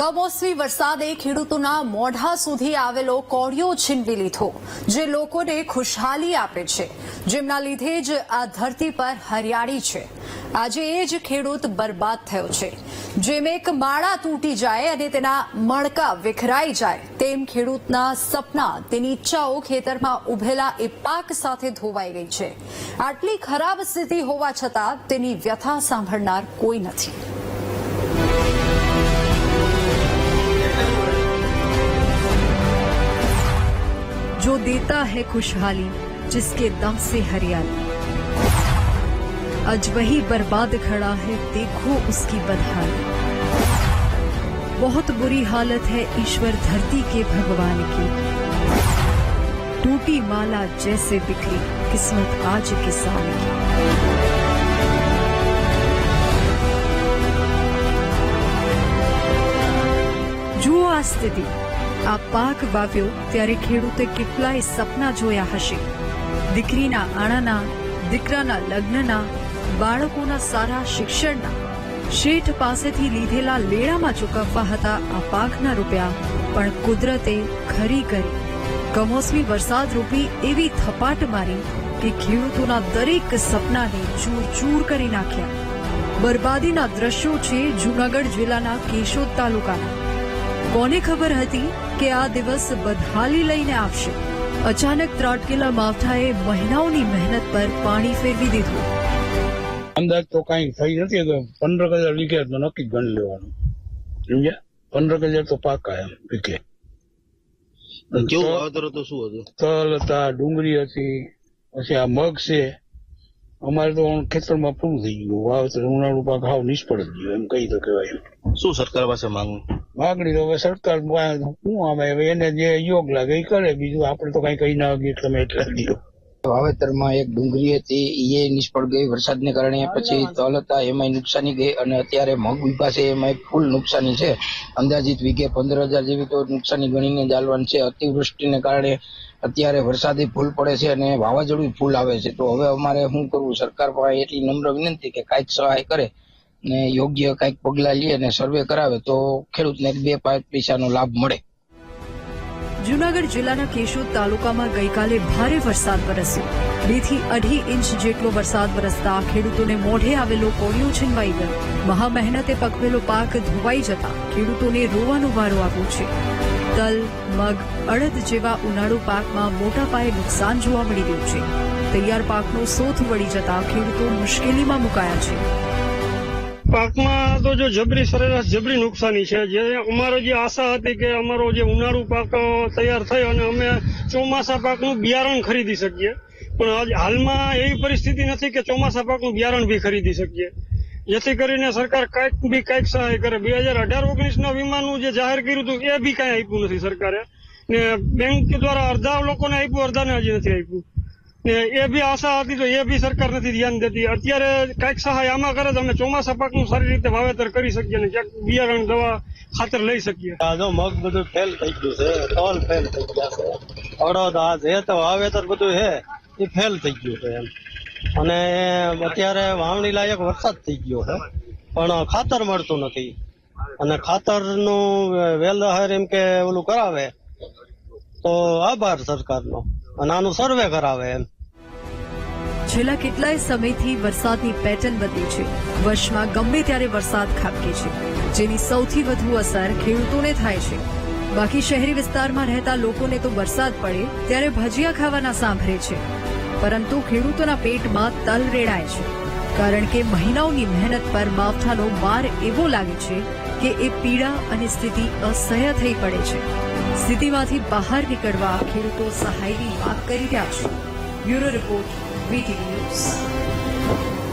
કમોસમી વરસાદે ખેડૂતોના મોઢા સુધી આવેલો કોળિયો છીનવી લીધો, જે લોકોને ખુશહાલી આપે છે. જેમના લીધે જ આ ધરતી પર હરિયાળી છે. આજે એ જ ખેડૂત બરબાદ થયો છે. જેમ એક માળા તૂટી જાય અને તેના મણકા વિખરાઈ જાય, તેમ ખેડૂતના સપના તેની ઈચ્છાઓ ખેતરમાં ઉભેલા એ પાક સાથે ધોવાઈ ગઈ છે. આટલી ખરાબ સ્થિતિ હોવા છતાં તેની વ્યથા સાંભળનાર કોઈ નથી. जो देता है खुशहाली, जिसके दम से हरियाली। आज वही बर्बाद खड़ा है, देखो उसकी बदहाली। बहुत बुरी हालत है ईश्वर धरती के भगवान की। टूटी माला जैसे बिखरी किस्मत आज किसान सामने। जुआ स्थिति। આ પાક વાવ્યો ત્યારે ખેડૂતે કેટલાય સપના જોયા હશે. દીકરીના આણાના, દીકરાના લગ્નના, બાળકોના સારા શિક્ષણના, શેઠ પાસેથી લીધેલા લેણામાં ચૂકવવા હતા આ પાકના રૂપિયા. પણ કુદરતે ખરી કરી. કમોસમી વરસાદ રૂપી એવી થપાટ મારી કે ખેડૂતોના દરેક સપનાને ચૂર ચૂર કરી નાખ્યા. બરબાદીના દ્રશ્યો છે જૂનાગઢ જિલ્લાના કેશોદ તાલુકાના. કોને ખબર હતી કે આ દિવસ બદહાલી લઈને આવશે? અચાનક ત્રાટકેલા માવઠાએ મહિનાઓની મહેનત પર પાણી ફેરવી દીધું. અંદાજ તો કઈ થઈ નથી તો પંદર હજાર વીઘે તો નક્કી જ ગણી લેવાનું. સમજ્યા? પંદર હજાર તો પાકા એમ વીઘે. કેવું વાવેતર હતું શું હતું? તલ હતા ડુંગળી હતી પછી આ મગ છે. અમારે તો ખેતરમાં પૂરું થઈ ગયું. વાવેતર ઉનાળુ પાક હાવ નિષ્ફળ જ ગયો એમ કહી તો કહેવાય એમ. શું સરકાર પાસે માંગ તો હવે સરકાર શું આવે હવે એને જે યોગ લાગે એ કરે. બીજું આપણે તો કઈ કહી ના આવીએ તમે એટલે દીધો વાવેતરમાં એક ડુંગળી હતી એ નિષ્ફળ ગઈ. વરસાદને કારણે પછી તલ હતા એમાંય નુકસાની ગઈ અને અત્યારે મગ પાસે છે એમાં ફૂલ નુકસાની છે. અંદાજિત વીઘે પંદર હજાર જેવી તો નુકસાની ગણીને ચાલવાનું છે. અતિવૃષ્ટિને કારણે અત્યારે વરસાદી ફૂલ પડે છે અને વાવાઝોડું ફૂલ આવે છે. તો હવે અમારે શું કરવું? સરકાર પાસે એટલી નમ્ર વિનંતી કે કાંઈક સહાય કરે. ને યોગ્ય કાંઈક પગલાં લે અને સર્વે કરાવે તો ખેડૂતને બે પાંચ પૈસાનો લાભ મળે. જુનાગઢ જિલ્લાના કેશોદ તાલુકામાં ગઈકાલે ભારે વરસાદ વરસ્યો. બેથી અઢી ઇંચ જેટલો વરસાદ વરસતા ખેડૂતોને મોઢે આવેલો કોળિયો છીનવાઈ ગયો. મહા મહેનતે પકવેલો પાક ધોવાઈ જતા ખેડૂતોને રોવાનો વારો આવ્યો છે. તલ, મગ, અડદ જેવા ઉનાળુ પાકમાં મોટા પાયે નુકસાન જોવા મળી રહ્યું છે. તૈયાર પાકનો સોથ વળી જતા ખેડૂતો મુશ્કેલીમાં મુકાયા છે. પાકમાં તો જો જબરી સરેરાશ જબરી નુકસાની છે. જે અમારો જે આશા હતી કે અમારો જે ઉનાળુ પાક તૈયાર થયો અને અમે ચોમાસા પાકનું બિયારણ ખરીદી શકીએ. પણ હાલમાં એવી પરિસ્થિતિ નથી કે ચોમાસા પાકનું બિયારણ બી ખરીદી શકીએ. જેથી કરીને સરકાર કાંઈક બી કાંઈક સહાય કરે. બે હજાર અઢાર ઓગણીસના વીમાનું જે જાહેર કર્યું હતું, એ બી કાંઈ આપ્યું નથી સરકારે. ને બેંક દ્વારા અડધા લોકોને આપ્યું અડધાને હજી નથી આપ્યું. એ બી આશા હતી તો એ બી સરકાર નથી ધ્યાન દેતી. અત્યારે કાંઈક સહાય આમાં કરે તો અમે ચોમાસા પાકનું સારી રીતે વાવેતર કરી શકીએ ને ક્યાંક બિયારણ દવા ખાતર લઈ શકીએ. આજો મગ બધું ફેલ થઈ ગયું છે, તલ ફેલ થઈ ગયા છે. અડદ આ જે તો વાવેતર બધું છે, એ ફેલ થઈ ગયું છે એમ. અને અત્યારે વાવણી લાયક વરસાદ થઈ ગયો છે, પણ ખાતર મળતું નથી. અને ખાતરનું વેલહેર એમ કે ઓલું કરાવે, તો આભાર સરકારનો. અને આનું સર્વે કરાવે એમ. છેલ્લા કેટલાય સમયથી વરસાદની પેટર્ન બદલી છે. વર્ષમાં ગમે ત્યારે વરસાદ ખાબકે છે. જેની સૌથી વધુ અસર ખેડૂતોને થાય છે. બાકી શહેરી વિસ્તારમાં રહેતા લોકોને તો વરસાદ પડે ત્યારે ભજીયા ખાવાના સાંભળે છે. પરંતુ ખેડૂતોના પેટમાં તલ રેડાય છે. કારણ કે મહિનાઓની મહેનત પર માવઠાનો માર એવો લાગે છે કે એ પીડા અને સ્થિતિ અસહ્ય થઈ પડે છે. સ્થિતિમાંથી બહાર નીકળવા ખેડૂતો સહાયની માંગ કરી રહ્યા છે. Bureau report VTV news.